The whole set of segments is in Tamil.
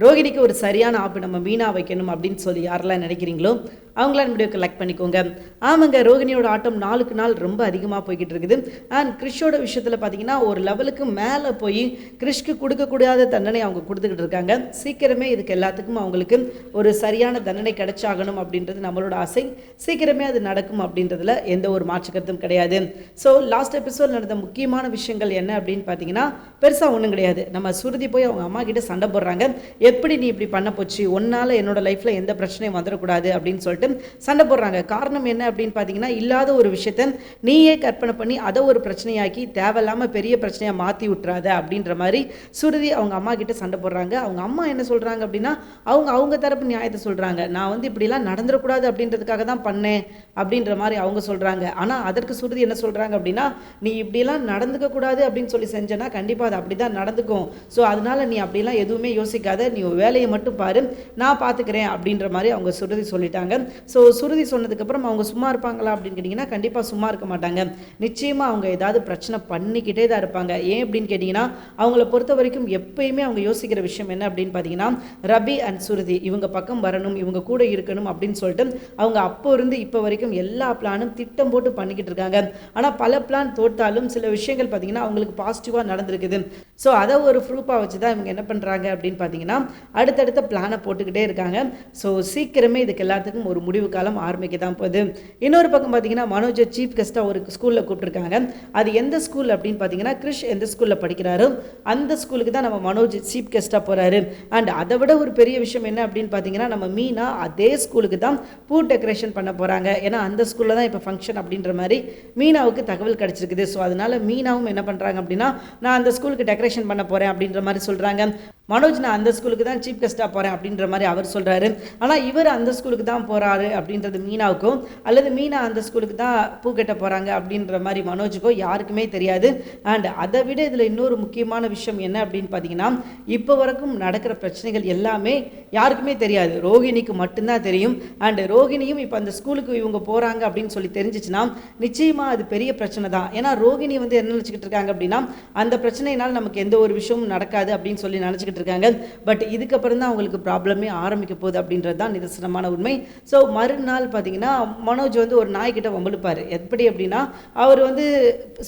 ரோகிணிக்கு ஒரு சரியான ஆப்பு நம்ம மீனா வைக்கணும் அப்படின்னு சொல்லி யாரெல்லாம் நினைக்கிறீங்களோ அவங்களாம் வீடியோ கலெக்ட் பண்ணிக்கோங்க. ஆமாங்க ரோகிணியோட ஆட்டம் நாளுக்கு நாள் ரொம்ப அதிகமாக போய்கிட்டு இருக்குது. அண்ட் கிறிஷோட விஷயத்தில் பார்த்தீங்கன்னா ஒரு லெவலுக்கு மேலே போய் கிறிஷ்க்கு கொடுக்கக்கூடாத தண்டனை அவங்க கொடுத்துக்கிட்டு இருக்காங்க. சீக்கிரமே இதுக்கு எல்லாத்துக்கும் அவங்களுக்கு ஒரு சரியான தண்டனை கிடைச்சாகணும் அப்படின்றது நம்மளோட ஆசை. சீக்கிரமே அது நடக்கும் அப்படின்றதுல எந்த ஒரு மாற்று கருத்தும் கிடையாது. ஸோ லாஸ்ட் எபிசோட் நடந்த முக்கியமான விஷயங்கள் என்ன அப்படின்னு பார்த்தீங்கன்னா பெருசாக ஒன்றும் கிடையாது. நம்ம சுருதி போய் அவங்க அம்மா கிட்ட சண்டை போடுறாங்க. எப்படி நீ இப்படி பண்ண போச்சு? ஒன்னால் என்னோட லைஃப்பில் எந்த பிரச்சனையும் வந்துடக்கூடாது அப்படின்னு சொல்லிட்டு சண்டை போடுறாங்க. காரணம் என்ன அப்படின்னு பார்த்தீங்கன்னா இல்லாத ஒரு விஷயத்த நீயே கற்பனை பண்ணி அதை ஒரு பிரச்சனையாக்கி தேவையில்லாமல் பெரிய பிரச்சனையாக மாற்றி விட்டுறாத அப்படின்ற மாதிரி சுருதி அவங்க அம்மா கிட்ட சண்டை போடுறாங்க. அவங்க அம்மா என்ன சொல்கிறாங்க அப்படின்னா அவங்க அவங்க தரப்பு நியாயத்தை சொல்கிறாங்க நான் வந்து இப்படிலாம் நடந்துடக்கூடாது அப்படின்றதுக்காக தான் பண்ணேன் அப்படின்ற மாதிரி அவங்க சொல்கிறாங்க ஆனால் அதற்கு சுருதி என்ன சொல்கிறாங்க அப்படின்னா நீ இப்படிலாம் நடந்துக்க கூடாது அப்படின்னு சொல்லி செஞ்சேன்னா கண்டிப்பாக அது அப்படி தான் நடந்துக்கும். ஸோ அதனால நீ அப்படிலாம் எதுவுமே யோசிக்காத. நீ வேலையை மட்டும் பாரு. நான் பார்த்துக்கிறேன் அப்படின்ற மாதிரி அவங்க சுருதி சொல்லிட்டாங்க. ஸோ சுருதி சொன்னதுக்கப்புறம் அவங்க சும்மா இருப்பாங்களா அப்படின்னு கேட்டிங்கன்னா கண்டிப்பாக சும்மா இருக்க மாட்டாங்க. நிச்சயமாக அவங்க ஏதாவது பிரச்சனை பண்ணிக்கிட்டே தான் இருப்பாங்க. ஏன் அப்படின்னு கேட்டிங்கன்னா அவங்கள பொறுத்த வரைக்கும் எப்பயுமே அவங்க யோசிக்கிற விஷயம் என்ன அப்படின்னு பார்த்தீங்கன்னா ரபி அண்ட் சுருதி இவங்க பக்கம் வரணும் இவங்க கூட இருக்கணும் அப்படின்னு சொல்லிட்டு அவங்க அப்போ இருந்து இப்போ வரைக்கும் எல்லா பிளானும் திட்டம் போட்டு பண்ணிக்கிட்டு இருக்காங்க. ஆனால் பல பிளான் தோற்றாலும் சில விஷயங்கள் பார்த்தீங்கன்னா அவங்களுக்கு பாசிட்டிவாக நடந்திருக்குது. ஸோ அதை ஒரு ப்ரூஃபாக வச்சு தான் இவங்க என்ன பண்ணுறாங்க அப்படின்னு பார்த்தீங்கன்னா அடுத்தடுத்த பிளானை போட்டுக்கிட்டே இருக்காங்க. ஸோ சீக்கிரமே இதுக்கு எல்லாத்துக்கும் ஒரு முடிவு காலம் ஆரம்பிக்க தான் போகுது. இன்னொரு பக்கம் பார்த்தீங்கன்னா மனோஜை சீஃப் கெஸ்ட்டாக ஒரு ஸ்கூலில் கூப்பிட்டுருக்காங்க. அது எந்த ஸ்கூல் அப்படின்னு பார்த்தீங்கன்னா கிறிஷ் எந்த ஸ்கூலில் படிக்கிறாரோ அந்த ஸ்கூலுக்கு தான் நம்ம மனோஜ் சீஃப் கெஸ்ட்டாக போகிறாரு அண்ட் அதை விட ஒரு பெரிய விஷயம் என்ன அப்படின்னு பார்த்தீங்கன்னா நம்ம மீனா அதே ஸ்கூலுக்கு தான் பூ டெக்கரேஷன் பண்ண போகிறாங்க ஏன்னா அந்த ஸ்கூலில் தான் இப்போ ஃபங்க்ஷன் அப்படின்ற மாதிரி மீனாவுக்கு தகவல் கிடச்சிருக்குது. ஸோ அதனால் மீனாவும் என்ன பண்ணுறாங்க அப்படின்னா நான் அந்த ஸ்கூலுக்கு டெக்கரேஷன் பண்ண போகிறேன் அப்படின்ற மாதிரி சொல்கிறாங்க மனோஜ் நான் அந்த ஸ்கூலுக்கு தான் சீஃப் கெஸ்ட்டாக போகிறேன் அப்படின்ற மாதிரி அவர் சொல்கிறாரு ஆனால் இவர் அந்த ஸ்கூலுக்கு தான் போகிறாரு அப்படின்றது மீனாவுக்கும் அல்லது மீனா அந்த ஸ்கூலுக்கு தான் பூ கட்ட போகிறாங்க அப்படின்ற மாதிரி மனோஜுக்கோ யாருக்குமே தெரியாது. அண்ட் அதை விட இதில் இன்னொரு முக்கியமான விஷயம் என்ன அப்படின்னு பார்த்தீங்கன்னா இப்போ வரைக்கும் நடக்கிற பிரச்சனைகள் எல்லாமே யாருக்குமே தெரியாது. ரோகிணிக்கு மட்டும்தான் தெரியும். அண்ட் ரோகிணியும் இப்போ அந்த ஸ்கூலுக்கு இவங்க போகிறாங்க அப்படின்னு சொல்லி தெரிஞ்சிச்சுன்னா நிச்சயமாக அது பெரிய பிரச்சனை தான். ஏன்னா ரோகிணி வந்து என்ன நினச்சிக்கிட்டு இருக்காங்க அப்படின்னா அந்த பிரச்சனையினால் நமக்கு எந்த ஒரு விஷயமும் நடக்காது அப்படின்னு சொல்லி நினச்சிக்கிட்டு இருக்காங்க பட் இதுக்கப்புறம் தான் அவங்களுக்கு ப்ராப்ளமே ஆரம்பிக்க போகுது அப்படின்றது தான் நிதர்சனமான உண்மை. ஸோ மறுநாள் பார்த்தீங்கன்னா மனோஜ் வந்து ஒரு நாய்கிட்ட வம்பிழுப்பார் எப்படி அப்படின்னா அவர் வந்து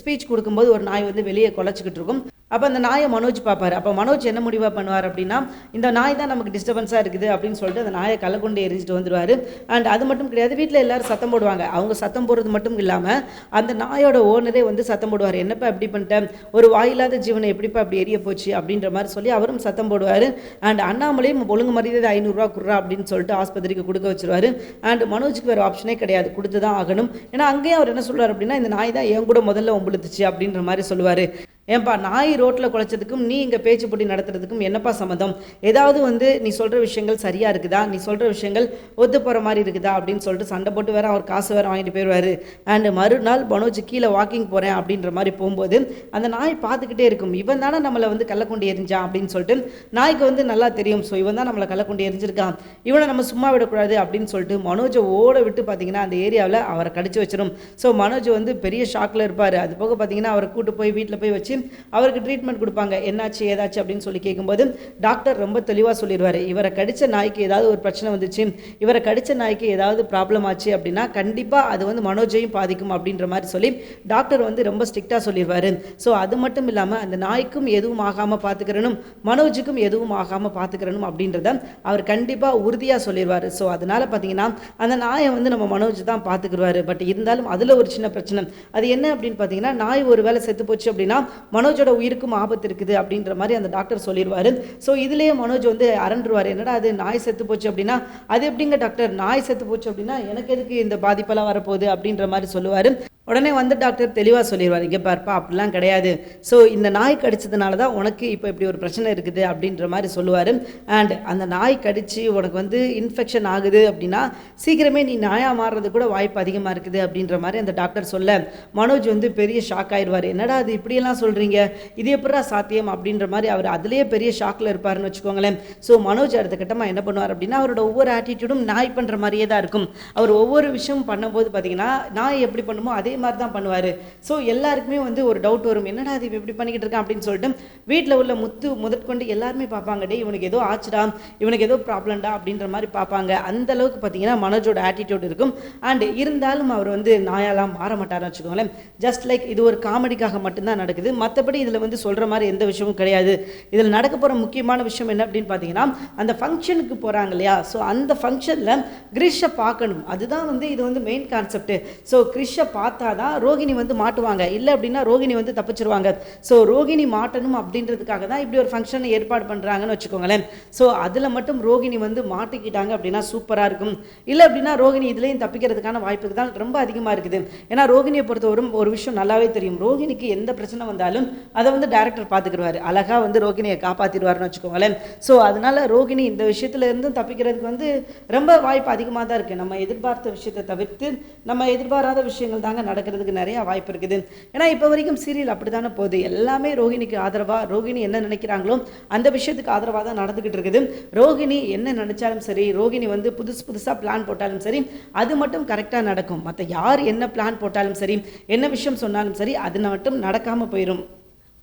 ஸ்பீச் கொடுக்கும்போது ஒரு நாய் வந்து வெளியே குலைச்சிக்கிட்டு இருக்கும். அப்போ அந்த நாயை மனோஜ் பார்ப்பார். அப்போ மனோஜ் என்ன முடிவாக பண்ணுவார் அப்படின்னா இந்த நாய் தான் நமக்கு டிஸ்டர்பன்ஸாக இருக்குது அப்படின்னு சொல்லிட்டு அந்த நாயை கலக்கொண்டு எரிஞ்சிட்டு வந்துடுவார் அண்ட் அது மட்டும் கிடையாது வீட்டில் எல்லோரும் சத்தம் போடுவாங்க. அவங்க சத்தம் போடுறது மட்டும் இல்லாமல் அந்த நாயோட ஓனரே வந்து சத்தம் போடுவார். என்னப்பா இப்படி பண்ணிட்டேன் ஒரு வாயில்லாத ஜீவனை எப்படிப்பா அப்படி எரிய போச்சு? அப்படின்ற மாதிரி சொல்லி அவரும் சத்தம் போடுவார். அண்ட் அண்ணாமலையும் ஒழுங்கு மரியாதை ஐநூறுரூவா குடுறா அப்படின்னு சொல்லிட்டு ஆஸ்பத்திரிக்கு கொடுக்க வச்சிருவாரு. அண்ட் மனோஜுக்கு வேறு ஆப்ஷனே கிடையாது. கொடுத்து தான் ஆகணும். ஏன்னா அங்கேயும் அவர் என்ன சொல்கிறார் அப்படின்னா இந்த நாய் தான் என் கூட முதல்ல ஒம்புழுத்துச்சு அப்படின்ற மாதிரி சொல்லுவார். ஏன்பா நாய் ரோட்டில் குலைச்சதுக்கும் நீ இங்கே பேச்சு போட்டி நடத்துறதுக்கும் என்னப்பா சம்மந்தம்? ஏதாவது வந்து நீ சொல்கிற விஷயங்கள் சரியாக இருக்குதா? நீ சொல்கிற விஷயங்கள் ஒத்து போகிற மாதிரி இருக்குதா? அப்படின்னு சொல்லிட்டு சண்டை போட்டு வேற அவர் காசு வேறு வாங்கிட்டு போயிடுவார். அண்ட் மறுநாள் மனோஜ் கீழே வாக்கிங் போகிறேன் அப்படின்ற மாதிரி போகும்போது அந்த நாய் பார்த்துக்கிட்டே இருக்கும். இவன் தானே நம்மளை வந்து கள்ளக்கொண்டு எரிஞ்சான் அப்படின்னு சொல்லிட்டு நாய்க்கு வந்து நல்லா தெரியும். ஸோ இவன் தான் நம்மளை கள்ளக்கொண்டு எரிஞ்சிருக்கான் இவனை நம்ம சும்மா விடக்கூடாது அப்படின்னு சொல்லிட்டு மனோஜை ஓட விட்டு பார்த்தீங்கன்னா அந்த ஏரியாவில் அவரை கடிச்சு வச்சிடும் ஸோ மனோஜ் வந்து பெரிய ஷாக்கில் இருப்பார். அது போக பார்த்தீங்கன்னா அவரை கூட்டு போய் வீட்டில் போய் வச்சு அவருக்கு ட்ரீட்மெண்ட் கொடுப்பாங்க. என்னாச்சு ஏதாச்சு அப்படின்னு சொல்லி கேட்கும்போது டாக்டர் ரொம்ப தெளிவாக சொல்லிடுவார். இவரை கடித்த நாய்க்கு ஏதாவது ஒரு பிரச்சனை வந்துச்சு. இவரை கடித்த நாய்க்கு ஏதாவது ப்ராப்ளம் ஆச்சு அப்படின்னா கண்டிப்பாக அது வந்து மனோஜையும் பாதிக்கும் அப்படின்ற மாதிரி சொல்லி டாக்டர் வந்து ரொம்ப ஸ்ட்ரிக்டாக சொல்லிடுவார். ஸோ அது மட்டும் இல்லாமல் அந்த நாய்க்கும் எதுவும் ஆகாமல் பார்த்துக்கிறனும் மனோஜுக்கும் எதுவும் ஆகாமல் பார்த்துக்கிறனும் அப்படின்றத அவர் கண்டிப்பாக உறுதியாக சொல்லிடுவார். ஸோ அதனால் பார்த்தீங்கன்னா அந்த நாயை வந்து நம்ம மனோஜ் தான் பார்த்துக்குருவாரு பட் இருந்தாலும் அதில் ஒரு சின்ன பிரச்சனை. அது என்ன அப்படின்னு பார்த்தீங்கன்னா நாய் ஒரு வேளை செத்து போச்சு அப்படின்னா மனோஜோட உயிருக்கும் ஆபத்து இருக்குது அப்படின்ற மாதிரி அந்த டாக்டர் சொல்லிடுவார். ஸோ இதுலேயே மனோஜ் வந்து அரண்டுருவார். என்னடா அது நாய் செத்து போச்சு அப்படின்னா அது எப்படிங்க டாக்டர்? நாய் செத்து போச்சு அப்படின்னா எனக்கு எதுக்கு இந்த பாதிப்பெல்லாம் வரப்போகுது அப்படின்ற மாதிரி சொல்லுவார். உடனே வந்து டாக்டர் தெளிவாக சொல்லிடுவார். இங்கே பார்ப்பா அப்படிலாம் கிடையாது. ஸோ இந்த நாய் கடிச்சதுனால தான் உனக்கு இப்போ இப்படி ஒரு பிரச்சனை இருக்குது அப்படின்ற மாதிரி சொல்லுவார். அண்ட் அந்த நாய் கடித்து உனக்கு வந்து இன்ஃபெக்ஷன் ஆகுது அப்படின்னா சீக்கிரமே நீ நாயாக மாறுறது கூட வாய்ப்பு அதிகமாக இருக்குது அப்படின்ற மாதிரி அந்த டாக்டர் சொல்ல. மனோஜ் வந்து பெரிய ஷாக் ஆயிடுவார். என்னடா அது இப்படியெல்லாம் சொல்கிறீங்க இது எப்படா சாத்தியம் அப்படின்ற மாதிரி அவர் அதுலேயே பெரிய ஷாக்கில் இருப்பார்னு வச்சுக்கோங்களேன். ஸோ மனோஜ் அடுத்த கட்டமாக என்ன பண்ணுவார் அப்படின்னா அவரோட ஒவ்வொரு ஆட்டிடியூடும் நாய் பண்ணுற மாதிரியே தான் இருக்கும். அவர் ஒவ்வொரு விஷயமும் பண்ணும்போது பார்த்தீங்கன்னா நாய் எப்படி பண்ணுமோ அதே அதே மாதிரி தான் பண்ணுவார். ஸோ எல்லாருக்குமே வந்து ஒரு டவுட் வரும். என்னடா இது இப்படி பண்ணிக்கிட்டு இருக்கான்? அப்படின்னு சொல்லிட்டு வீட்டில் உள்ள முத்து முதற்கொண்டு எல்லாருமே பார்ப்பாங்க டே இவனுக்கு ஏதோ ஆச்சுடா இவனுக்கு ஏதோ ப்ராப்ளம்டா அப்படின்ற மாதிரி பார்ப்பாங்க. அந்த அளவுக்கு பார்த்தீங்கன்னா மனோஜோட ஆட்டிடியூட் இருக்கும். அண்ட் இருந்தாலும் அவர் வந்து நாயாலாம் மாற மாட்டார்னு வச்சுக்கோங்களேன். ஜஸ்ட் லைக் இது ஒரு காமெடிக்காக மட்டும்தான் நடக்குது. மற்றபடி இதில் வந்து சொல்கிற மாதிரி எந்த விஷயமும் கிடையாது. இதில் நடக்க போகிற முக்கியமான விஷயம் என்ன அப்படின்னு பார்த்தீங்கன்னா அந்த ஃபங்க்ஷனுக்கு போகிறாங்க இல்லையா? ஸோ அந்த ஃபங்க்ஷனில் கிரிஷை பார்க்கணும். அதுதான் வந்து இது வந்து மெயின் கான்செப்ட் ஸோ கிரிஷை பார்த்தா தான் ரோகிணி வந்து மாட்டுவாங்க. இல்லை அப்படின்னா ரோகிணி வந்து தப்பிச்சிருவாங்க. ஸோ ரோகிணி மாட்டணும் அப்படின்றதுக்காக தான் இப்படி ஒரு ஃபங்க்ஷனை ஏற்பாடு பண்ணுறாங்கன்னு வச்சுக்கோங்களேன். ஸோ அதில் மட்டும் ரோகிணி வந்து மாட்டிக்கிட்டாங்க அப்படின்னா சூப்பராக இருக்கும். இல்லை அப்படின்னா ரோகிணி இதுலேயும் தப்பிக்கிறதுக்கான வாய்ப்புக்கு தான் ரொம்ப அதிகமாக இருக்குது. ஏன்னா ரோகிணியை பொறுத்தவரும் ஒரு விஷயம் நல்லாவே தெரியும். ரோகிணிக்கு எந்த பிரச்சனை வந்தாலும் அதை வந்து டேரக்டர் பார்த்துக்கிடுவார் அழகாக வந்து ரோகிணியை காப்பாற்றிடுவார்னு வச்சுக்கோங்களேன். ஸோ அதனால ரோகிணி இந்த விஷயத்துலேருந்து தப்பிக்கிறதுக்கு வந்து ரொம்ப வாய்ப்பு அதிகமாக தான் இருக்குது நம்ம எதிர்பார்த்த விஷயத்தை தவிர்த்து நம்ம எதிர்பாராத விஷயங்கள் தாங்க நடக்கிறதுக்கு நிறைய வாய்ப்பு இருக்குது. ஏன்னா இப்போ வரைக்கும் சீரியல் அப்படி தானே போகுது. எல்லாமே ரோகிணிக்கு ஆதரவாக ரோகிணி என்ன நினைக்கிறாங்களோ அந்த விஷயத்துக்கு ஆதரவாக தான் நடந்துக்கிட்டு இருக்குது. ரோகிணி என்ன நினைச்சாலும் சரி ரோகிணி வந்து புதுசு புதுசாக பிளான் போட்டாலும் சரி அது மட்டும் கரெக்டாக நடக்கும். மற்ற யார் என்ன பிளான் போட்டாலும் சரி என்ன விஷயம் சொன்னாலும் சரி அது மட்டும் நடக்காமல் போயிடும்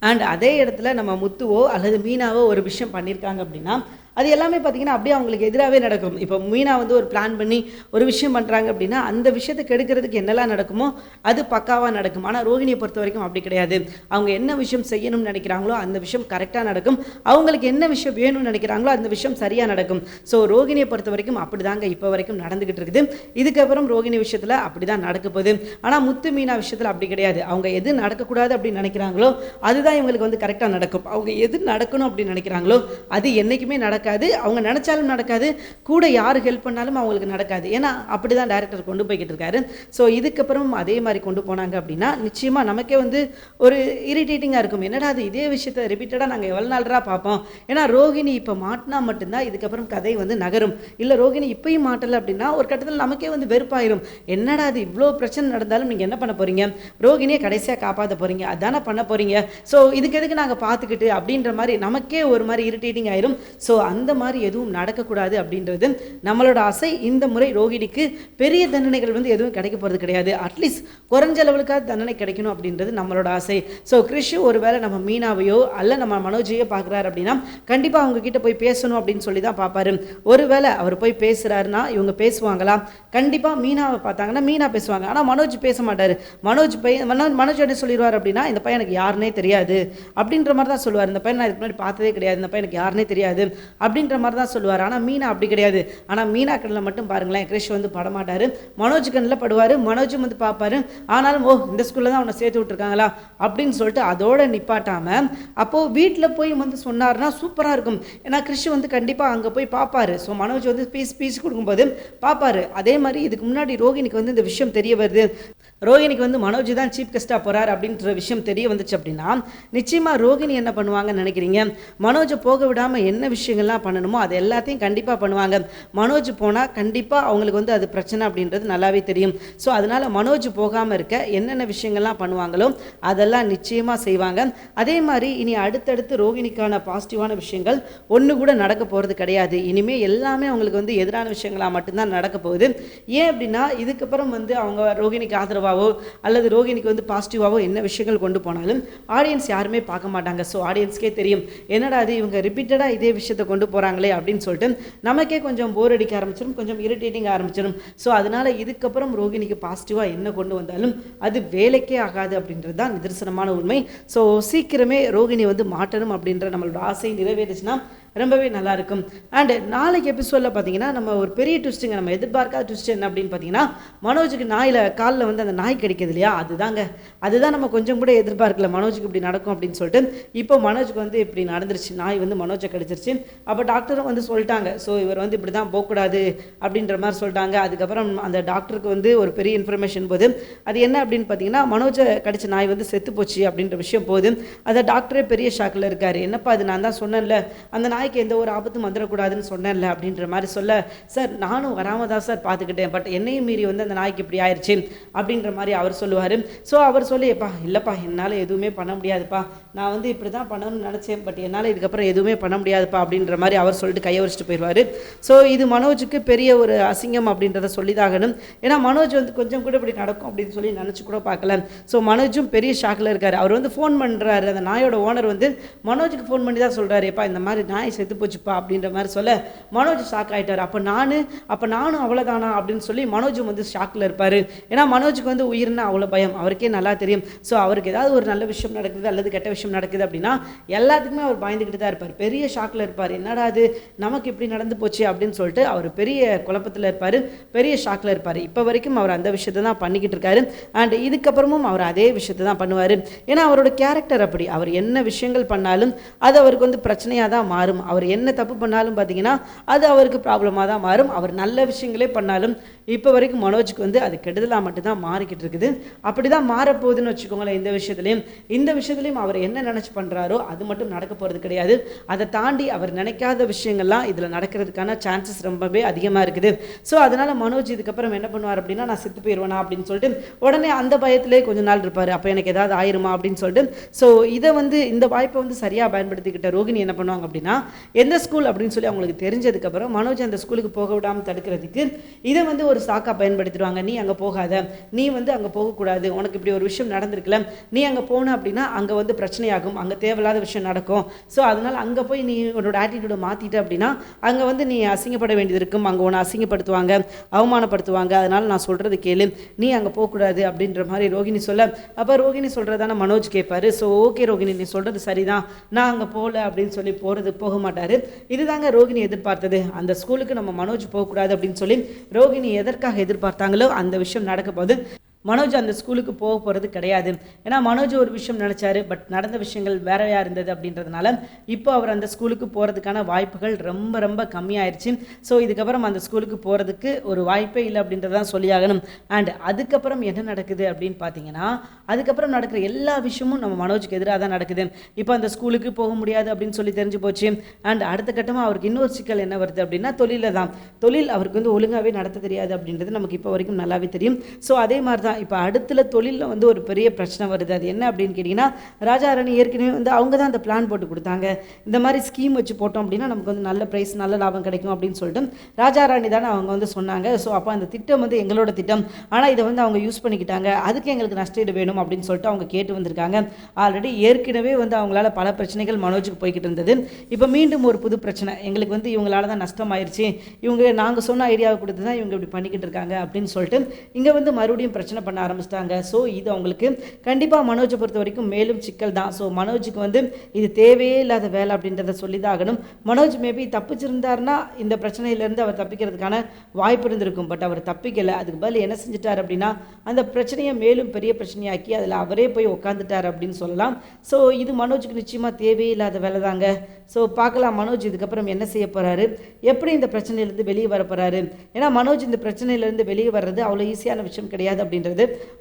அண்ட் அதே இடத்துல நம்ம முத்துவோ அல்லது மீனாவோ ஒரு விஷயம் பண்ணியிருக்காங்க அப்படின்னா அது எல்லாமே பார்த்தீங்கன்னா அப்படியே அவங்களுக்கு எதிராகவே நடக்கும். இப்போ மீனா வந்து ஒரு பிளான் பண்ணி ஒரு விஷயம் பண்ணுறாங்க அப்படின்னா அந்த விஷயத்தை கெடுக்கிறதுக்கு என்னெல்லாம் நடக்குமோ அது பக்காவாக நடக்கும். ஆனால் ரோகிணியை பொறுத்த வரைக்கும் அப்படி கிடையாது. அவங்க என்ன விஷயம் செய்யணும்னு நினைக்கிறாங்களோ அந்த விஷயம் கரெக்டாக நடக்கும். அவங்களுக்கு என்ன விஷயம் வேணும்னு நினைக்கிறாங்களோ அந்த விஷயம் சரியாக நடக்கும். ஸோ ரோகிணியை பொறுத்த வரைக்கும் அப்படி தாங்க இப்போ வரைக்கும் நடந்துக்கிட்டு இருக்குது. இதுக்கப்புறம் ரோகிணி விஷயத்தில் அப்படி தான் நடக்க போகுது. ஆனால் முத்து மீனா விஷயத்தில் அப்படி கிடையாது. அவங்க எது நடக்கக்கூடாது அப்படின்னு நினைக்கிறாங்களோ அதுதான் இவங்களுக்கு வந்து கரெக்டாக நடக்கும். அவங்க எது நடக்கணும் அப்படின்னு நினைக்கிறாங்களோ அது என்றைக்குமே நடக்காது. அவங்க நினச்சாலும் நடக்காது. கூட யார் ஹெல்ப் பண்ணாலும் அவங்களுக்கு நடக்காது. ஏன்னா அப்படி தான் டேரக்டர் கொண்டு போய்கிட்டு இருக்காரு. ஸோ இதுக்கப்புறம் அதே மாதிரி கொண்டு போனாங்க அப்படின்னா நிச்சயமாக நமக்கே வந்து ஒரு இரிட்டேட்டிங்காக இருக்கும். என்னடா அது இதே விஷயத்தை ரிப்பீட்டடாக நாங்கள் எவ்வளோ நாள்ரா பார்ப்போம்? ஏன்னா ரோகிணி இப்போ மாட்டினா மட்டும்தான் இதுக்கப்புறம் கதை வந்து நகரும். இல்லை ரோகிணி இப்பயும் மாட்டலை அப்படின்னா ஒரு கட்டத்தில் நமக்கே வந்து வெறுப்பாயிரும். என்னடா அது இவ்வளோ பிரச்சனை நடந்தாலும் நீங்கள் என்ன பண்ண போகிறீங்க ரோகிணியை கடைசியாக காப்பாற்ற போகிறீங்க அதானே பண்ண போகிறீங்க ஸோ இதுக்கு எதுக்கு நாங்கள் பார்த்துக்கிட்டு அப்படின்ற மாதிரி நமக்கே ஒரு மாதிரி இரிட்டேட்டிங் ஆயிரும். ஸோ அந்த மாதிரி எதுவும் நடக்கக்கூடாது அப்படின்றது நம்மளோட ஆசை. இந்த முறை ரோகிணிக்கு பெரிய தண்டனைகள் வந்து எதுவும் கிடைக்க போகிறது கிடையாது. அட்லீஸ்ட் குறைஞ்ச அளவுக்காக தண்டனை கிடைக்கணும் அப்படின்றது நம்மளோட ஆசை. ஸோ கிறிஷ் ஒருவேளை நம்ம மீனாவையோ அல்ல நம்ம மனோஜையோ பார்க்குறாரு அப்படின்னா கண்டிப்பாக அவங்க கிட்ட போய் பேசணும் அப்படின்னு சொல்லி தான் பார்ப்பாரு. ஒருவேளை அவர் போய் பேசுகிறாருன்னா இவங்க பேசுவாங்களா? கண்டிப்பாக மீனாவை பார்த்தாங்கன்னா மீனா பேசுவாங்க. ஆனால் மனோஜ் பேச மாட்டார். மனோஜ் பையன் மனோ மனோஜ் என்ன சொல்லிடுவார் அப்படின்னா இந்த பையன் எனக்கு யாருனே தெரியாது அப்படின்ற மாதிரி தான் சொல்லுவார். இந்த பையன் நான் இதுக்கு முன்னாடி பார்த்ததே கிடையாது. இந்த பையன் எனக்கு யாருனே தெரியாது அப்படின்ற மாதிரி தான் சொல்லுவார். ஆனால் மீனா அப்படி கிடையாது. ஆனால் மீனா கண்ணில் மட்டும் பாருங்களேன் கிரிஷ் வந்து படமாட்டார். மனோஜ் கண்ணில் படுவார் மனோஜும் வந்து பார்ப்பாரு ஆனாலும் ஓ இந்த ஸ்கூலில் தான் அவனை சேர்த்து விட்ருக்காங்களா அப்படின்னு சொல்லிட்டு அதோட நிப்பாட்டாமல் அப்போது வீட்டில் போய் வந்து சொன்னார்னா சூப்பராக இருக்கும். ஏன்னா கிறிஷ் வந்து கண்டிப்பாக அங்கே போய் பார்ப்பாரு ஸோ மனோஜ் வந்து பீஸ் பீஸ் கொடுக்கும்போது பார்ப்பாரு அதே மாதிரி இதுக்கு முன்னாடி ரோஹினிக்கு வந்து இந்த விஷயம் தெரிய வருது. ரோஹினிக்கு வந்து மனோஜ் தான் சீஃப் கெஸ்ட்டாக போகிறார் அப்படின்ற விஷயம் தெரிய வந்துச்சு அப்படின்னா நிச்சயமாக ரோகிணி என்ன பண்ணுவாங்கன்னு நினைக்கிறீங்க? மனோஜை போக விடாமல் என்ன விஷயங்கள் என்னெல்லாம் பண்ணணுமோ அது எல்லாத்தையும் கண்டிப்பாக பண்ணுவாங்க. மனோஜ் போனால் கண்டிப்பாக அவங்களுக்கு வந்து அது பிரச்சனை அப்படின்றது நல்லாவே தெரியும். ஸோ அதனால் மனோஜ் போகாமல் இருக்க என்னென்ன விஷயங்கள்லாம் பண்ணுவாங்களோ அதெல்லாம் நிச்சயமாக செய்வாங்க. அதே மாதிரி இனி அடுத்தடுத்து ரோகிணிக்கான பாசிட்டிவான விஷயங்கள் ஒன்று கூட நடக்க போகிறது கிடையாது. இனிமேல் எல்லாமே அவங்களுக்கு வந்து எதிரான விஷயங்களாக மட்டும்தான் நடக்க போகுது. ஏன் அப்படின்னா இதுக்கப்புறம் வந்து அவங்க ரோகிணிக்கு ஆதரவாகவோ அல்லது ரோகிணிக்கு வந்து பாசிட்டிவாகவோ என்ன விஷயங்கள் கொண்டு போனாலும் ஆடியன்ஸ் யாருமே பார்க்க மாட்டாங்க. ஸோ ஆடியன்ஸ்க்கே தெரியும். என்னடா அது இவங்க ரிப்பீட்டடாக இதே விஷயத்தை கொண்டு கொண்டு போகிறாங்களே அப்படின்னு சொல்லிட்டு நமக்கே கொஞ்சம் போர் அடிக்க ஆரம்பிச்சிடும் கொஞ்சம் இரிட்டேட்டிங் ஆரம்பிச்சிடும் ஸோ அதனால் இதுக்கப்புறம் ரோகிணிக்கு பாசிட்டிவாக என்ன கொண்டு வந்தாலும் அது வேலைக்கே ஆகாது அப்படின்றது தான் நிதர்சனமான உண்மை. ஸோ சீக்கிரமே ரோகிணி வந்து மாட்டணும் அப்படின்ற நம்மளோட ஆசை நிறைவேறுச்சுன்னா ரொம்பவே நல்லாயிருக்கும். அண்டு நாளைக்கு எபிசோடில் பார்த்தீங்கன்னா நம்ம ஒரு பெரிய ட்விஸ்ட்டுங்க நம்ம எதிர்பார்க்காத ட்விஸ்ட் என்ன அப்படின்னு பார்த்தீங்கன்னா மனோஜுக்கு நாயில் காலில் வந்து அந்த நாய் கிடைக்கிது இல்லையா? அதுதாங்க. அதுதான் நம்ம கொஞ்சம் கூட எதிர்பார்க்கல மனோஜுக்கு இப்படி நடக்கும் அப்படின்னு சொல்லிட்டு இப்போ மனோஜுக்கு வந்து இப்படி நடந்துருச்சு. நாய் வந்து மனோஜை கடிச்சிருச்சு. அப்போ டாக்டரும் வந்து சொல்லிட்டாங்க. ஸோ இவர் வந்து இப்படி தான் போகக்கூடாது அப்படின்ற மாதிரி சொல்லிட்டாங்க. அதுக்கப்புறம் அந்த டாக்டருக்கு வந்து ஒரு பெரிய இன்ஃபர்மேஷன் போது அது என்ன அப்படின்னு பார்த்தீங்கன்னா மனோஜை கடிச்ச நாய் வந்து செத்து போச்சு அப்படின்ற விஷயம் போது அந்த டாக்டரே பெரிய ஷாக்கில் இருக்கார். என்னப்பா அது நான் தான் சொன்னேன்ல. அந்த நாய்க்கு எந்த ஒரு ஆபத்தும் வந்துடக்கூடாதுன்னு சொன்னேன்ல அப்படின்ற மாதிரி சொல்ல சார் நானும் வராமல் தான் சார் பார்த்துக்கிட்டேன். பட் என்னையும் மீறி வந்து அந்த நாய்க்கு இப்படி ஆயிடுச்சு அப்படின்ற மாதிரி அவர் சொல்லுவார். ஸோ அவர் சொல்லி எப்பா இல்லைப்பா என்னால் எதுவுமே பண்ண முடியாதுப்பா. நான் வந்து இப்படி தான் பண்ணணும்னு நினச்சேன் பட் என்னால் இதுக்கப்புறம் எதுவுமே பண்ண முடியாதுப்பா அப்படின்ற மாதிரி அவர் சொல்லிட்டு கையை வச்சுட்டு போயிடுவார். ஸோ இது மனோஜுக்கு பெரிய ஒரு அசிங்கம் அப்படின்றத சொல்லிதாகணும். ஏன்னா மனோஜ் வந்து கொஞ்சம் கூட இப்படி நடக்கும் அப்படின்னு சொல்லி நினச்சி கூட பார்க்கல. ஸோ மனோஜும் பெரிய ஷாக்கில் இருக்கார். அவர் வந்து ஃபோன் பண்ணுறாரு அந்த நாயோட ஓனர் வந்து மனோஜுக்கு ஃபோன் பண்ணி தான் சொல்கிறாரு எப்பா இந்த மாதிரி நாய் செத்து போச்சுப்பா அப்படின்ற மாதிரி சொல்ல மனோஜ் ஷாக் ஆகிட்டார் அப்போ நான் அப்போ நானும் அவ்வளோதானா அப்படின்னு சொல்லி மனோஜும் வந்து ஷாக்கில் இருப்பார். ஏன்னா மனோஜுக்கு வந்து உயிர்னா அவ்வளோ பயம். அவருக்கே நல்லா தெரியும். ஸோ அவருக்கு ஏதாவது ஒரு நல்ல விஷயம் நடக்குது அல்லது கெட்ட விஷயம் விஷயம் நடக்குது அப்படின்னா எல்லாத்துக்குமே அவர் பயந்துக்கிட்டு தான் இருப்பார். பெரிய ஷாக்கில் இருப்பார். என்னடா அது நமக்கு இப்படி நடந்து போச்சு அப்படின்னு சொல்லிட்டு அவர் பெரிய குழப்பத்தில் இருப்பார். பெரிய ஷாக்கில் இருப்பார். இப்போ வரைக்கும் அவர் அந்த விஷயத்தை தான் பண்ணிக்கிட்டு இருக்காரு. அண்ட் இதுக்கப்புறமும் அவர் அதே விஷயத்தை தான் பண்ணுவார். ஏன்னா அவரோட கேரக்டர் அப்படி. அவர் என்ன விஷயங்கள் பண்ணாலும் அது அவருக்கு வந்து பிரச்சனையாக தான் மாறும். அவர் என்ன தப்பு பண்ணாலும் பார்த்தீங்கன்னா அது அவருக்கு ப்ராப்ளமாக தான் மாறும். அவர் நல்ல விஷயங்களே பண்ணாலும் இப்போ வரைக்கும் மனோஜுக்கு வந்து அது கெடுதலாக மட்டும்தான் மாறிக்கிட்டு இருக்குது. அப்படி தான் மாறப்போகுதுன்னு வச்சுக்கோங்களேன் இந்த விஷயத்துலையும். இந்த விஷயத்துலையும் அவர் என்ன நினச்சி பண்ணுறாரோ அது மட்டும் நடக்க போகிறது கிடையாது. அதை தாண்டி அவர் நினைக்காத விஷயங்கள்லாம் இதில் நடக்கிறதுக்கான சான்சஸ் ரொம்பவே அதிகமாக இருக்குது. ஸோ அதனால் மனோஜ் இதுக்கப்புறம் என்ன பண்ணுவார் அப்படின்னா நான் செத்து போயிடுவேனா அப்படின்னு சொல்லிட்டு உடனே அந்த பயத்திலே கொஞ்ச நாள் இருப்பார். அப்போ எனக்கு ஏதாவது ஆயிருமா? அப்படின்னு சொல்லிட்டு. ஸோ இதை வந்து இந்த வாய்ப்பை வந்து சரியாக பயன்படுத்திக்கிட்ட ரோகிணி என்ன பண்ணுவாங்க அப்படின்னா எந்த ஸ்கூல் அப்படின்னு சொல்லி அவங்களுக்கு தெரிஞ்சதுக்கப்புறம் மனோஜ் அந்த ஸ்கூலுக்கு போக விடாமல் தடுக்கிறதுக்கு இதை வந்து ஒரு சாக்கா பயன்படுத்திடுவாங்க. நீ அங்கே போகாத. நீ வந்து அங்கே போகக்கூடாது. உனக்கு இப்படி ஒரு விஷயம் நடந்திருக்குல்ல நீ அங்கே போன அப்படின்னா அங்கே வந்து பிரச்சனையாகும். அங்கே தேவையில்லாத விஷயம் நடக்கும். ஸோ அதனால் அங்கே போய் நீ உன்னோட ஆட்டிடியூடை மாற்றிட்ட அப்படின்னா அங்கே வந்து நீ அசிங்கப்பட வேண்டியது இருக்கும். அங்கே உன்னை அசிங்கப்படுத்துவாங்க அவமானப்படுத்துவாங்க. அதனால் நான் சொல்கிறது கேளு. நீ அங்கே போகக்கூடாது அப்படின்ற மாதிரி ரோகிணி சொல்ல. அப்போ ரோகிணி சொல்கிறதான மனோஜ் கேட்பார். ஸோ ஓகே ரோகிணி நீ சொல்கிறது சரிதான். நான் அங்கே போகல அப்படின்னு சொல்லி போகிறது போக மாட்டார். இதுதாங்க ரோகிணி எதிர்பார்த்தது. அந்த ஸ்கூலுக்கு நம்ம மனோஜ் போகக்கூடாது அப்படின்னு சொல்லி ரோகிணி எதற்காக எதிர்பார்த்தாங்களோ அந்த விஷயம் நடக்க போது மனோஜ் அந்த ஸ்கூலுக்கு போக போகிறது கிடையாது. ஏன்னா மனோஜ் ஒரு விஷயம் நினச்சாரு பட் நடந்த விஷயங்கள் வேறையாக இருந்தது அப்படின்றதுனால இப்போ அவர் அந்த ஸ்கூலுக்கு போகிறதுக்கான வாய்ப்புகள் ரொம்ப ரொம்ப கம்மியாயிருச்சு. ஸோ இதுக்கப்புறம் அந்த ஸ்கூலுக்கு போகிறதுக்கு ஒரு வாய்ப்பே இல்லை அப்படின்றதான் சொல்லியாகணும். அண்ட் அதுக்கப்புறம் என்ன நடக்குது அப்படின்னு பார்த்தீங்கன்னா அதுக்கப்புறம் நடக்கிற எல்லா விஷயமும் நம்ம மனோஜுக்கு எதிராக தான் நடக்குது. இப்போ அந்த ஸ்கூலுக்கு போக முடியாது அப்படின்னு சொல்லி தெரிஞ்சு போச்சு. அண்ட் அடுத்த கட்டமாக அவருக்கு இன்னொரு சிக்கல் என்ன வருது அப்படின்னா தொழிலில் தான். தொழில் அவருக்கு வந்து ஒழுங்காகவே நடத்த தெரியாது அப்படின்றது நமக்கு இப்போ வரைக்கும் நல்லாவே தெரியும். ஸோ அதே மாதிரி தான் இப்போ அடுத்துல தொழிலில் வந்து ஒரு பெரிய பிரச்சனை வருது. அது என்ன அப்படின்னு கேட்டிங்கன்னா ராஜா ராணி ஏற்கனவே வந்து அவங்க தான் அந்த பிளான் போட்டு கொடுத்தாங்க. இந்த மாதிரி ஸ்கீம் வச்சு போட்டோம் அப்படின்னா நமக்கு வந்து நல்ல ப்ரைஸ் நல்ல லாபம் கிடைக்கும் அப்படின்னு சொல்லிட்டு ராஜாராணி தானே அவங்க வந்து சொன்னாங்க. ஸோ அப்போ அந்த திட்டம் வந்து எங்களோட திட்டம். ஆனால் இதை வந்து அவங்க யூஸ் பண்ணிக்கிட்டாங்க. அதுக்கு எங்களுக்கு நஷ்டஈடு வேணும் அப்படின்னு சொல்லிட்டு அவங்க கேட்டு வந்திருக்காங்க. ஆல்ரெடி ஏற்கனவே வந்து அவங்களால பல பிரச்சனைகள் மனோஜுக்கு போய்கிட்டு இருந்தது. இப்போ மீண்டும் ஒரு புது பிரச்சனை. எங்களுக்கு வந்து இவங்களால தான் நஷ்டம் ஆயிடுச்சு இவங்க நாங்கள் சொன்ன ஐடியாவை கொடுத்து தான் இவங்க இப்படி பண்ணிக்கிட்டு இருக்காங்க அப்படின்னு சொல்லிட்டு இங்கே வந்து மறுபடியும் பிரச்சனை பண்ண ஆரம்பிச்சிட்டாங்க. ஸோ இது அவங்களுக்கு கண்டிப்பாக மனோஜை பொறுத்த வரைக்கும் மேலும் சிக்கல் தான். ஸோ மனோஜுக்கு வந்து இது தேவையே இல்லாத வேலை அப்படின்றத சொல்லி தான் ஆகணும். மனோஜ் மேபி தப்பிச்சிருந்தாருன்னா இந்த பிரச்சனையிலேருந்து அவர் தப்பிக்கிறதுக்கான வாய்ப்பு இருந்திருக்கும். பட் அவர் தப்பிக்கலை. அதுக்கு பதில் என்ன செஞ்சிட்டார் அப்படின்னா அந்த பிரச்சனையை மேலும் பெரிய பிரச்சனையாக்கி அதில் அவரே போய் உட்காந்துட்டார் அப்படின்னு சொல்லலாம். ஸோ இது மனோஜுக்கு நிச்சயமாக தேவையே இல்லாத வேலை தாங்க. ஸோ பார்க்கலாம் மனோஜ் இதுக்கப்புறம் என்ன செய்ய போகிறாரு எப்படி இந்த பிரச்சனையிலேருந்து வெளியே வர போகிறாரு ஏன்னா மனோஜ் இந்த பிரச்சனையிலேருந்து வெளியே வர்றது அவ்வளோ ஈஸியான விஷயம் கிடையாது அப்படின்றது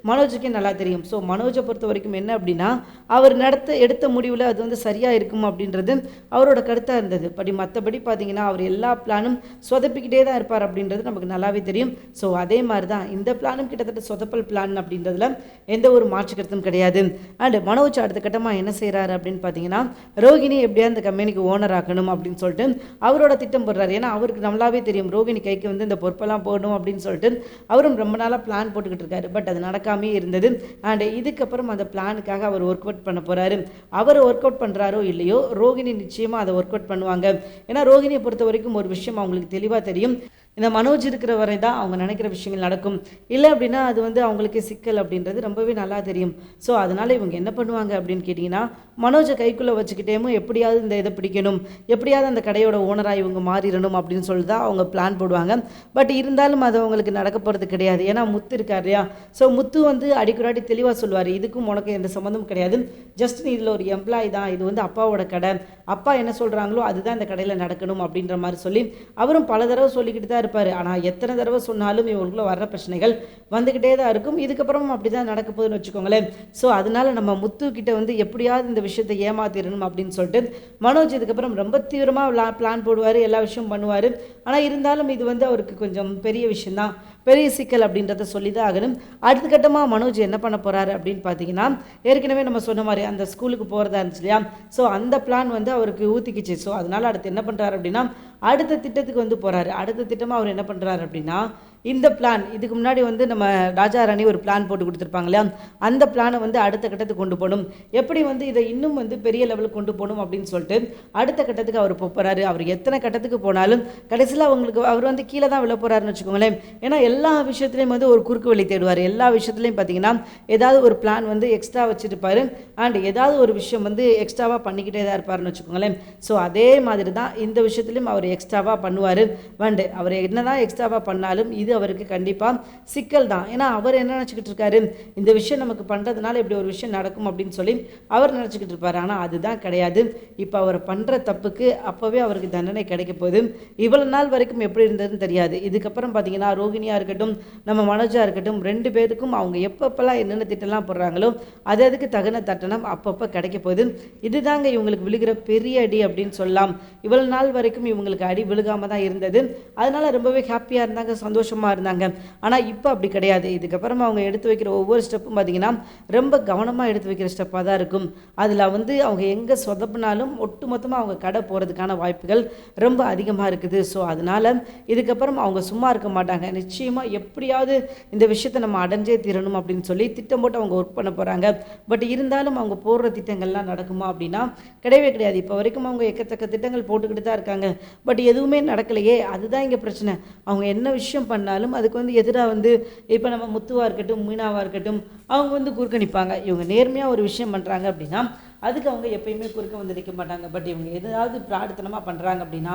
மனோஜுக்கே நல்லா தெரியும். ஸோ மனோஜை பொறுத்த வரைக்கும் என்ன அப்படின்னா அவர் நடத்த எடுத்த முடிவில் அது வந்து சரியாக இருக்கும் அப்படின்றது அவரோட கருத்தாக இருந்தது. படி மற்றபடி பார்த்தீங்கன்னா அவர் எல்லா பிளானும் சொதப்பிக்கிட்டே தான் இருப்பார் அப்படின்றது நமக்கு நல்லாவே தெரியும். ஸோ அதே மாதிரி தான் இந்த பிளானும் கிட்டத்தட்ட சொதப்பல் பிளான் அப்படின்றதுல எந்த ஒரு மாற்று கருத்தும் கிடையாது. அண்ட் மனோஜ் அடுத்த கட்டமாக என்ன செய்கிறாரு அப்படின்னு பார்த்தீங்கன்னா ரோகிணி எப்படியா இந்த கம்பெனிக்கு ஓனர் ஆக்கணும் அப்படின்னு சொல்லிட்டு அவரோட திட்டம் போடுறாரு. ஏன்னா அவருக்கு நல்லாவே தெரியும் ரோகிணி கைக்கு வந்து இந்த பொறுப்பெல்லாம் போடணும் அப்படின்னு சொல்லிட்டு அவரும் ரொம்ப நாளாக பிளான் போட்டுக்கிட்டு இருக்காரு. பட் பட் அது நடக்காமே இருந்தது. அண்ட் இதுக்கப்புறம் அந்த பிளானுக்காக அவர் ஒர்க் அவுட் பண்ண போகிறாரு அவர் ஒர்க் அவுட் பண்ணுறாரோ இல்லையோ ரோகிணி நிச்சயமாக அதை ஒர்க் அவுட் பண்ணுவாங்க. ஏன்னா ரோகிணியை பொறுத்த வரைக்கும் ஒரு விஷயம் அவங்களுக்கு தெளிவாக தெரியும். இந்த மனோஜ் இருக்கிற வரை தான் அவங்க நினைக்கிற விஷயங்கள் நடக்கும். இல்லை அப்படின்னா அது வந்து அவங்களுக்கு சிக்கல் அப்படின்றது ரொம்பவே நல்லா தெரியும். ஸோ அதனால் இவங்க என்ன பண்ணுவாங்க அப்படின்னு கேட்டிங்கன்னா மனோஜை கைக்குள்ளே வச்சுக்கிட்டேமோ எப்படியாவது இந்த இதை பிடிக்கணும். எப்படியாவது அந்த கடையோட ஓனராக இவங்க மாறிடணும் அப்படின்னு சொல்லி தான் அவங்க பிளான் போடுவாங்க. பட் இருந்தாலும் அது அவங்களுக்கு நடக்க போகிறது கிடையாது. ஏன்னா முத்து இருக்கார் இல்லையா? ஸோ முத்து வந்து அடிக்கடி தெளிவாக சொல்லுவார் இதுக்கும் உனக்கு எந்த சம்மந்தமும் கிடையாது. ஜஸ்ட் நீ இதில் ஒரு எம்ப்ளாயி தான். இது வந்து அப்பாவோட கடை. அப்பா என்ன சொல்கிறாங்களோ அதுதான் இந்த கடையில் நடக்கணும் அப்படின்ற மாதிரி சொல்லி அவரும் பல தடவை சொல்லிக்கிட்டு தான் இருப்பார். ஆனால் எத்தனை தடவை சொன்னாலும் இவங்களுக்குள்ள வர்ற பிரச்சனைகள் வந்துக்கிட்டே தான் இருக்கும். இதுக்கப்புறமும் அப்படி தான் நடக்க போகுதுன்னு வச்சுக்கோங்களேன். ஸோ அதனால நம்ம முத்து கிட்ட வந்து எப்படியாவது இந்த விஷயத்தை ஏமாத்திடணும் அப்படின்னு சொல்லிட்டு மனோஜ் இதுக்கப்புறம் ரொம்ப தீவிரமாக பிளான் போடுவார் எல்லா விஷயமும் பண்ணுவார். ஆனால் இருந்தாலும் இது வந்து அவருக்கு கொஞ்சம் பெரிய விஷயம்தான். பெரிய சிக்கல் அப்படின்றத சொல்லி தான் ஆகணும். அடுத்த கட்டமாக மனோஜ் என்ன பண்ண போகிறாரு அப்படின்னு பார்த்தீங்கன்னா ஏற்கனவே நம்ம சொன்ன மாதிரி அந்த ஸ்கூலுக்கு போகிறதா இருந்துச்சு இல்லையா? ஸோ அந்த பிளான் வந்து அவருக்கு ஊற்றிக்கிச்சு ஸோ அதனால் அடுத்து என்ன பண்ணுறாரு அப்படின்னா அடுத்த திட்டத்துக்கு வந்து போகிறாரு அடுத்த திட்டமாக அவர் என்ன பண்ணுறாரு அப்படின்னா இந்த பிளான் இதுக்கு முன்னாடி வந்து நம்ம ராஜா ராணி ஒரு பிளான் போட்டு கொடுத்துருப்பாங்க இல்லையா? அந்த பிளானை வந்து அடுத்த கட்டத்துக்கு கொண்டு போகணும். எப்படி வந்து இதை இன்னும் வந்து பெரிய லெவலுக்கு கொண்டு போகணும் அப்படின்னு சொல்லிட்டு அடுத்த கட்டத்துக்கு அவர் போகிறாரு அவர் எத்தனை கட்டத்துக்கு போனாலும் கடைசியில் அவங்களுக்கு அவர் வந்து கீழே தான் விழ போகிறாருன்னு வச்சுக்கோங்களேன். ஏன்னா எல்லா விஷயத்துலையும் வந்து ஒரு குறுக்கு வழி தேடுவார். எல்லா விஷயத்துலையும் பார்த்தீங்கன்னா ஏதாவது ஒரு பிளான் வந்து எக்ஸ்ட்ரா வச்சுருப்பாரு. அண்ட் ஏதாவது ஒரு விஷயம் வந்து எக்ஸ்ட்ராவாக பண்ணிக்கிட்டே தான் இருப்பாருன்னு வச்சுக்கோங்களேன். ஸோ அதே மாதிரி தான் இந்த விஷயத்துலையும் அவர் எக்ஸ்ட்ராவாக பண்ணுவார். அண்டு அவர் என்ன தான் எக்ஸ்ட்ராவாக பண்ணாலும் இது அவருக்கு கண்டிப்பாக சிக்கல் தான். ஏன்னா அவர் என்ன நினச்சிக்கிட்டு இருக்காரு? இந்த விஷயம் நமக்கு பண்ணுறதுனால இப்படி ஒரு விஷயம் நடக்கும் அப்படின்னு சொல்லி அவர் நினச்சிக்கிட்டு இருப்பார். ஆனால் அதுதான் கிடையாது. இப்போ அவர் பண்ணுற தப்புக்கு அப்போவே அவருக்கு தண்டனை கிடைக்க போகுது. இவ்வளவு நாள் வரைக்கும் எப்படி இருந்ததுன்னு தெரியாது. இதுக்கப்புறம் பார்த்தீங்கன்னா ரோகிணியாக இருக்கட்டும் நம்ம மனோஜா இருக்கட்டும் ரெண்டு பேருக்கும் அவங்க எப்பப்பெல்லாம் என்னென்ன திட்டம்லாம் போடுறாங்களோ அது அதுக்கு தகுந்த தட்டணம் அப்பப்போ கிடைக்க போகுது. இதுதாங்க இவங்களுக்கு விழுகிற பெரிய அடி அப்படின்னு சொல்லலாம். இவ்வளவு நாள் வரைக்கும் இவங்களுக்கு அடி விழுகாம தான் இருந்தது. அதனால ரொம்பவே ஹாப்பியாக இருந்தாங்க சந்தோஷமாக இருந்தாங்க. ஆனால் இப்போ அப்படி கிடையாது. இதுக்கப்புறம் அவங்க எடுத்து வைக்கிற ஒவ்வொரு ஸ்டெப்பும் பார்த்தீங்கன்னா ரொம்ப கவனமாக எடுத்து வைக்கிற ஸ்டெப்பாக தான் இருக்கும். அதில் வந்து அவங்க எங்கே சொதப்பினாலும் ஒட்டுமொத்தமாக அவங்க கடை போகிறதுக்கான வாய்ப்புகள் ரொம்ப அதிகமாக இருக்குது. ஸோ அதனால் இதுக்கப்புறம் அவங்க சும்மா இருக்க மாட்டாங்க. நிச்சயமாக எப்படியாவது இந்த விஷயத்தை நம்ம அடைஞ்சே தீரணும் அப்படின்னு சொல்லி திட்டம் போட்டு அவங்க ஒர்க் பண்ண போகிறாங்க பட் இருந்தாலும் அவங்க போடுற திட்டங்கள்லாம் நடக்குமா அப்படின்னா கிடையவே கிடையாது. இப்போ வரைக்கும் அவங்க எக்கத்தக்க திட்டங்கள் போட்டுக்கிட்டு தான் இருக்காங்க. பட் எதுவுமே நடக்கலையே. அதுதான் இங்கே பிரச்சனை. அவங்க என்ன விஷயம் பண்ணாலும் அதுக்கு வந்து எதிராக வந்து இப்போ நம்ம முத்துவாக இருக்கட்டும் மீனாவாக இருக்கட்டும் அவங்க வந்து குறுக்க நிற்பாங்க இவங்க நேர்மையாக ஒரு விஷயம் பண்ணுறாங்க அப்படின்னா அதுக்கு அவங்க எப்பயுமே குறுக்க வந்து நிற்க மாட்டாங்க. பட் இவங்க எதாவது பிராடுத்தனமாக பண்ணுறாங்க அப்படின்னா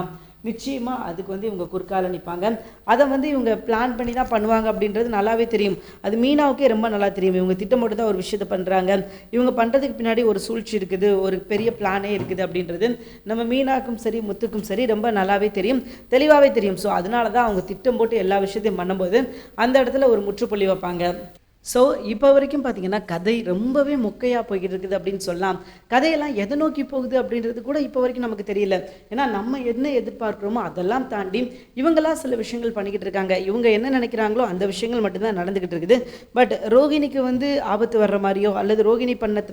நிச்சயமாக அதுக்கு வந்து இவங்க குறுக்கால நிற்பாங்க அதை வந்து இவங்க பிளான் பண்ணி தான் பண்ணுவாங்க அப்படின்றது நல்லாவே தெரியும். அது மீனாவுக்கே ரொம்ப நல்லா தெரியும். இவங்க திட்டமிட்டு தான் ஒரு விஷயத்தை பண்ணுறாங்க இவங்க பண்ணுறதுக்கு பின்னாடி ஒரு சூழ்ச்சி இருக்குது ஒரு பெரிய பிளானே இருக்குது அப்படின்றது நம்ம மீனாக்கும் சரி முத்துக்கும் சரி ரொம்ப நல்லாவே தெரியும். தெளிவாகவே தெரியும். ஸோ அதனால தான் அவங்க திட்டம் போட்டு எல்லா விஷயத்தையும் பண்ணும்போது அந்த இடத்துல ஒரு முற்றுப்புள்ளி வைப்பாங்க. ஸோ இப்போ வரைக்கும் பார்த்தீங்கன்னா கதை ரொம்பவே மொக்கையாக போய்கிட்டு இருக்குது அப்படின்னு சொல்லலாம் கதையெல்லாம் எதை நோக்கி போகுது அப்படின்றது கூட இப்போ வரைக்கும் நமக்கு தெரியல. ஏன்னா நம்ம என்ன எதிர்பார்க்குறோமோ அதெல்லாம் தாண்டி இவங்களாம் சில விஷயங்கள் பண்ணிக்கிட்டு இருக்காங்க. இவங்க என்ன நினைக்கிறாங்களோ அந்த விஷயங்கள் மட்டும்தான் நடந்துக்கிட்டு இருக்குது. பட் ரோகிணிக்கு வந்து ஆபத்து வர்ற மாதிரியோ அல்லது ரோகிணி பண்ண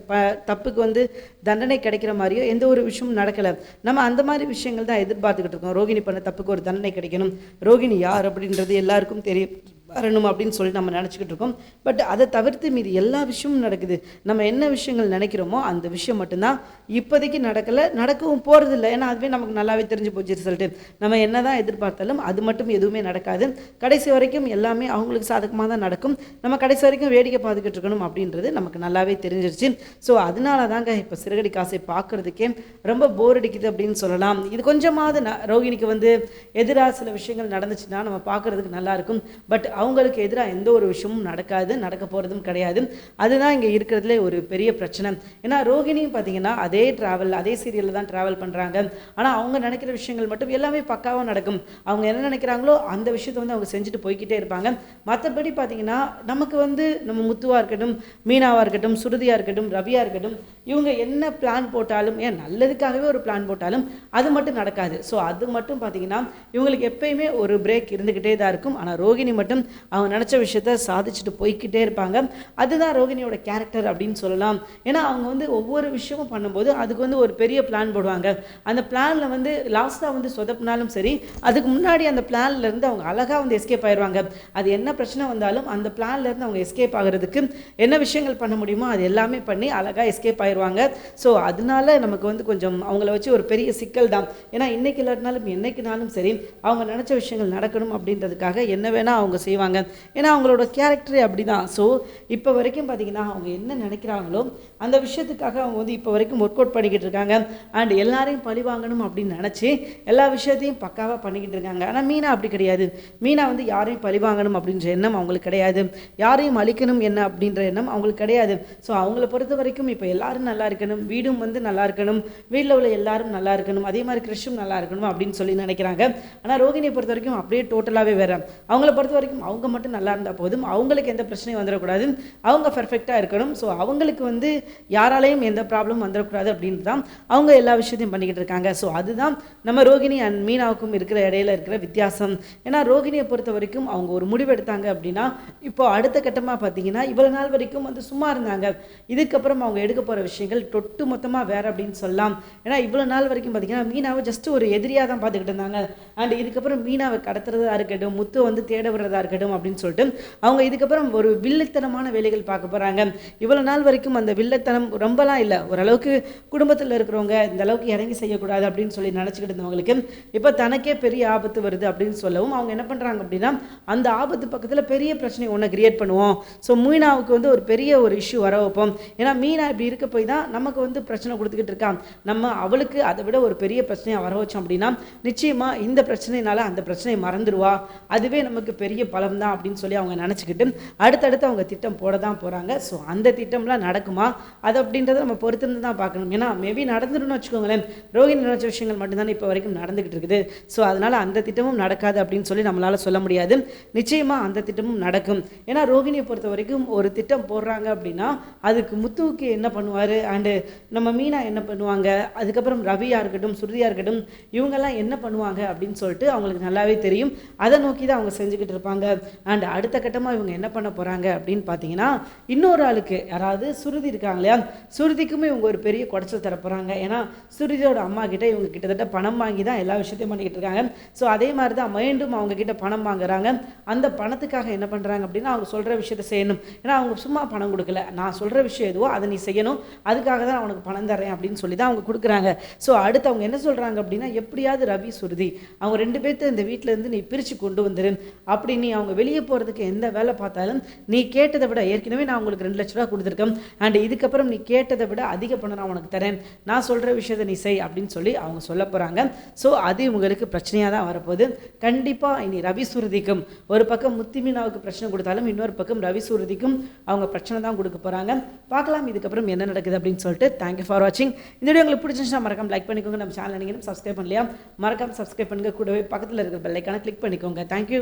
தப்புக்கு வந்து தண்டனை கிடைக்கிற மாதிரியோ எந்த ஒரு விஷயமும் நடக்கலை. நம்ம அந்த மாதிரி விஷயங்கள் தான் எதிர்பார்த்துக்கிட்டு இருக்கோம். ரோகிணி பண்ண தப்புக்கு ஒரு தண்டனை கிடைக்கணும். ரோகிணி யார் அப்படின்றது எல்லாருக்கும் தெரியும். வரணும் அப்படின்னு சொல்லி நம்ம நினச்சிக்கிட்டு இருக்கோம். பட் அதை தவிர்த்து மீது எல்லா விஷயமும் நடக்குது. நம்ம என்ன விஷயங்கள் நினைக்கிறோமோ அந்த விஷயம் மட்டும்தான் இப்போதைக்கு நடக்கலை நடக்கவும் போகிறது இல்லை ஏன்னா அதுவே நமக்கு நல்லாவே தெரிஞ்சு போச்சு ரிசல்ட்டு நம்ம என்ன தான் எதிர்பார்த்தாலும் அது மட்டும் எதுவுமே நடக்காது. கடைசி வரைக்கும் எல்லாமே அவங்களுக்கு சாதகமாக தான் நடக்கும். நம்ம கடைசி வரைக்கும் வேடிக்கை பார்த்துக்கிட்டு இருக்கணும் அப்படின்றது நமக்கு நல்லாவே தெரிஞ்சிருச்சு. ஸோ அதனால தாங்க இப்போ சிறுகடி காசை பார்க்குறதுக்கே ரொம்ப போர் அடிக்குது அப்படின்னு சொல்லலாம். இது கொஞ்சமாவது ந- ரோகிணிக்கு வந்து எதிராக சில விஷயங்கள் நடந்துச்சுன்னா நம்ம பார்க்குறதுக்கு நல்லா இருக்கும். பட் அவங்களுக்கு எதிராக எந்த ஒரு விஷயமும் நடக்காது நடக்க போகிறதும் கிடையாது. அதுதான் இங்கே இருக்கிறதுலே ஒரு பெரிய பிரச்சனை. ஏன்னா ரோகிணியும் பார்த்தீங்கன்னா அதே ட்ராவல் அதே சீரியலில் தான் ட்ராவல் பண்ணுறாங்க ஆனால் அவங்க நினைக்கிற விஷயங்கள் மட்டும் எல்லாமே பக்காவாக நடக்கும். அவங்க என்ன நினைக்கிறாங்களோ அந்த விஷயத்தை வந்து அவங்க செஞ்சுட்டு போய்க்கிட்டே இருப்பாங்க. மற்றபடி பார்த்தீங்கன்னா நமக்கு வந்து நம்ம முத்துவாக இருக்கட்டும் மீனாவாக இருக்கட்டும் சுருதியாக இருக்கட்டும் ரவியாக இருக்கட்டும் இவங்க என்ன பிளான் போட்டாலும் ஏன் நல்லதுக்காகவே ஒரு பிளான் போட்டாலும் அது மட்டும் நடக்காது. ஸோ அது மட்டும் பார்த்தீங்கன்னா இவங்களுக்கு எப்பயுமே ஒரு பிரேக் இருந்துக்கிட்டே தான் இருக்கும். ஆனால் ரோகிணி மட்டும் அவங்க நினச்ச விஷயத்த சாதிச்சுட்டு போய்க்கிட்டே இருப்பாங்க. அதுதான் ரோகிணியோட கேரக்டர் அப்படின்னு சொல்லலாம். ஏன்னா அவங்க வந்து ஒவ்வொரு விஷயமும் பண்ணும்போது அதுக்கு வந்து ஒரு பெரிய பிளான் போடுவாங்க. அந்த பிளானில் வந்து லாஸ்ட்டாக வந்து சொதப்பினாலும் சரி அதுக்கு முன்னாடி அந்த பிளான்லேருந்து அவங்க அழகாக வந்து எஸ்கேப் ஆயிடுவாங்க அது என்ன பிரச்சனை வந்தாலும் அந்த பிளான்லேருந்து அவங்க எஸ்கேப் ஆகிறதுக்கு என்ன விஷயங்கள் பண்ண முடியுமோ அது எல்லாமே பண்ணி அழகாக எஸ்கேப் ஆயிடுவாங்க ஸோ அதனால நமக்கு வந்து கொஞ்சம் அவங்கள வச்சு ஒரு பெரிய சிக்கல் தான். ஏன்னா இன்னைக்கு இல்லாட்டினாலும் என்னைக்குனாலும் சரி அவங்க நினச்ச விஷயங்கள் நடக்கணும் அப்படின்றதுக்காக என்ன வேணால் அவங்க செய்வாங்க. செய்வாங்க ஏன்னா அவங்களோட கேரக்டரே அப்படி தான் ஸோ இப்போ வரைக்கும் பார்த்தீங்கன்னா அவங்க என்ன நினைக்கிறாங்களோ அந்த விஷயத்துக்காக அவங்க வந்து இப்போ வரைக்கும் ஒர்க் அவுட் பண்ணிக்கிட்டு இருக்காங்க. அண்ட் எல்லாரையும் பழி வாங்கணும் அப்படின்னு நினச்சி எல்லா விஷயத்தையும் பக்காவாக பண்ணிக்கிட்டு இருக்காங்க. ஆனால் மீனா அப்படி கிடையாது. மீனா வந்து யாரையும் பழி வாங்கணும் அப்படின்ற எண்ணம் அவங்களுக்கு கிடையாது. யாரையும் அழிக்கணும் என்ன அப்படின்ற எண்ணம் அவங்களுக்கு கிடையாது. ஸோ அவங்கள பொறுத்த வரைக்கும் இப்போ எல்லாரும் நல்லா இருக்கணும். வீடும் வந்து நல்லா இருக்கணும். வீட்டில் உள்ள எல்லாரும் நல்லா இருக்கணும். அதே மாதிரி கிறிஷும் நல்லா இருக்கணும் அப்படின்னு சொல்லி நினைக்கிறாங்க. ஆனால் ரோகிணியை பொறுத்த வரைக்கும் அப்படியே டோட்டலாகவே வேற. அவங்கள பொறுத்த வரைக்கும் அவங்க மட்டும் நல்லா இருந்தால் போதும். அவங்களுக்கு எந்த பிரச்சனையும் வந்துடக்கூடாது. அவங்க பர்ஃபெக்டாக இருக்கணும். ஸோ அவங்களுக்கு வந்து யாராலையும் எந்த ப்ராப்ளம் வந்துடக்கூடாது அப்படின்னு தான் அவங்க எல்லா விஷயத்தையும் பண்ணிக்கிட்டு இருக்காங்க. ஸோ அதுதான் நம்ம ரோகிணி அண்ட் மீனாவுக்கும் இருக்கிற இடையில இருக்கிற வித்தியாசம். ஏன்னா ரோகிணியை பொறுத்த வரைக்கும் அவங்க ஒரு முடிவு எடுத்தாங்க அப்படின்னா இப்போ அடுத்த கட்டமாக பார்த்தீங்கன்னா இவ்வளோ நாள் வரைக்கும் வந்து சும்மா இருந்தாங்க. இதுக்கப்புறம் அவங்க எடுக்க போகிற விஷயங்கள் தொட்டு மொத்தமாக வேறு அப்படின்னு சொல்லலாம். ஏன்னா இவ்வளோ நாள் வரைக்கும் பார்த்தீங்கன்னா மீனாவை ஜஸ்ட் ஒரு எதிரியாக தான் பார்த்துக்கிட்டு இருந்தாங்க. அண்ட் இதுக்கப்புறம் மீனாவை கடத்துறதா இருக்கட்டும் முத்து வந்து தேட விடுறதா இருக்கட்டும் அப்படின்னு சொல்லிட்டு அவங்க இதுக்கப்புறம் ஒரு வில்லத்தனமான வேலைகள் பார்க்க போகிறாங்க இவ்வளோ நாள் வரைக்கும் அந்த வில்ல திருட்டுத்தனம் ரொம்பலாம் இல்லை. ஓரளவுக்கு குடும்பத்தில் இருக்கிறவங்க இந்த அளவுக்கு இறங்கி செய்யக்கூடாது அப்படின்னு சொல்லி நினச்சிக்கிட்டு இருந்தவங்களுக்கு இப்போ தனக்கே பெரிய ஆபத்து வருது அப்படின்னு சொல்லவும் அவங்க என்ன பண்ணுறாங்க அப்படின்னா அந்த ஆபத்து பக்கத்தில் பெரிய பிரச்சனை ஒன்று கிரியேட் பண்ணுவோம். ஸோ மீனாவுக்கு வந்து ஒரு பெரிய ஒரு இஷ்யூ வர வைப்போம். ஏன்னா மீனா இப்படி இருக்க போய் தான் நமக்கு வந்து பிரச்சனை கொடுத்துக்கிட்டு இருக்கான் நம்ம அவளுக்கு அதை விட ஒரு பெரிய பிரச்சனையை வர வச்சோம் அப்படின்னா நிச்சயமாக இந்த பிரச்சனைனால அந்த பிரச்சனையை மறந்துடுவா அதுவே நமக்கு பெரிய பலம் தான் அப்படின்னு சொல்லி அவங்க நினச்சிக்கிட்டு அடுத்தடுத்து அவங்க திட்டம் போட தான் போகிறாங்க ஸோ அந்த திட்டம்லாம் நடக்குமா? அது அப்படின்றத நம்ம பொறுத்திருந்து தான் பார்க்கணும். ஏன்னா மேபி நடந்துடும் வச்சுக்கோங்களேன். ரோஹிணி நினைச்ச விஷயங்கள் மட்டும்தான் இப்போ வரைக்கும் நடந்துக்கிட்டு இருக்குது. ஸோ அதனால் அந்த திட்டமும் நடக்காது அப்படின்னு சொல்லி நம்மளால் சொல்ல முடியாது. நிச்சயமாக அந்த திட்டமும் நடக்கும். ஏன்னா ரோகிணியை பொறுத்த வரைக்கும் ஒரு திட்டம் போடுறாங்க அப்படின்னா அதுக்கு முத்துவுக்கு என்ன பண்ணுவார்? அண்டு நம்ம மீனா என்ன பண்ணுவாங்க? அதுக்கப்புறம் ரவியாக இருக்கட்டும் சுருதியாக இருக்கட்டும் இவங்கெல்லாம் என்ன பண்ணுவாங்க அப்படின்னு சொல்லிட்டு அவங்களுக்கு நல்லாவே தெரியும். அதை நோக்கி தான் அவங்க செஞ்சுக்கிட்டு இருப்பாங்க. அண்ட் அடுத்த கட்டமாக இவங்க என்ன பண்ண போகிறாங்க அப்படின்னு பார்த்தீங்கன்னா இன்னொரு ஆளுக்கு யாராவது சுருதி இருக்காங்க இல்லையா? சுருதிக்குமே இவங்க ஒரு பெரிய குடைச்சல் தர ஏன்னா சுருதியோட அம்மா கிட்ட இவங்க கிட்டத்தட்ட பணம் வாங்கி தான் எல்லா விஷயத்தையும் பண்ணிக்கிட்டு இருக்காங்க. ஸோ அதே மாதிரி தான் மீண்டும் அவங்க கிட்ட பணம் வாங்குறாங்க. அந்த பணத்துக்காக என்ன பண்ணுறாங்க அப்படின்னா அவங்க சொல்கிற விஷயத்தை செய்யணும். ஏன்னா அவங்க சும்மா பணம் கொடுக்கல. நான் சொல்கிற விஷயம் எதுவோ அதை நீ செய்யணும். அதுக்காக தான் அவனுக்கு பணம் தரேன் அப்படின்னு சொல்லி தான் அவங்க கொடுக்குறாங்க. ஸோ அடுத்து அவங்க என்ன சொல்கிறாங்க அப்படின்னா எப்படியாவது ரவி சுருதி அவங்க ரெண்டு பேர்த்த இந்த வீட்டிலேருந்து நீ பிரித்து கொண்டு வந்துரு. அப்படி நீ அவங்க வெளியே போகிறதுக்கு எந்த வேலை பார்த்தாலும் நீ கேட்டதை விட ஏற்கனவே நான் உங்களுக்கு ரெண்டு லட்ச ரூபா கொடுத்துருக்கேன். அண்ட் இதுக்கு இதுக்கப்புறம் நீ கேட்டதை விட அதிக பணம் நான் உனக்கு தரேன். நான் சொல்கிற விஷயத்தை நீ செய் அப்படின்னு சொல்லி அவங்க சொல்ல போகிறாங்க ஸோ அது உங்களுக்கு பிரச்சனையாக தான் வரப்போகுது. கண்டிப்பாக இனி ரவி சுருதிக்கும். ஒரு பக்கம் முத்திமீனாவுக்கு பிரச்சனை கொடுத்தாலும் இன்னொரு பக்கம் ரவி சுருதிக்கும் அவங்க பிரச்சனை தான் கொடுக்க போகிறாங்க பார்க்கலாம் இதுக்கப்புறம் என்ன நடக்குது அப்படின்னு சொல்லிட்டு. தேங்க்யூ ஃபார் வாட்சிங் இந்த வீடியோ உங்களுக்கு பிடிச்சிருந்துச்சுன்னா மறக்காம லைக் பண்ணிக்கோங்க. நம்ம சேனல் நீங்கள் சப்ஸ்கிரைப் பண்ணலையா? மறக்காம சப்ஸ்கிரைப் பண்ணுங்க. கூடவே பக்கத்தில் இருக்கிற பெல்லைக்கான கிளிக் பண்ணிக்கோங்க. தேங்க்யூ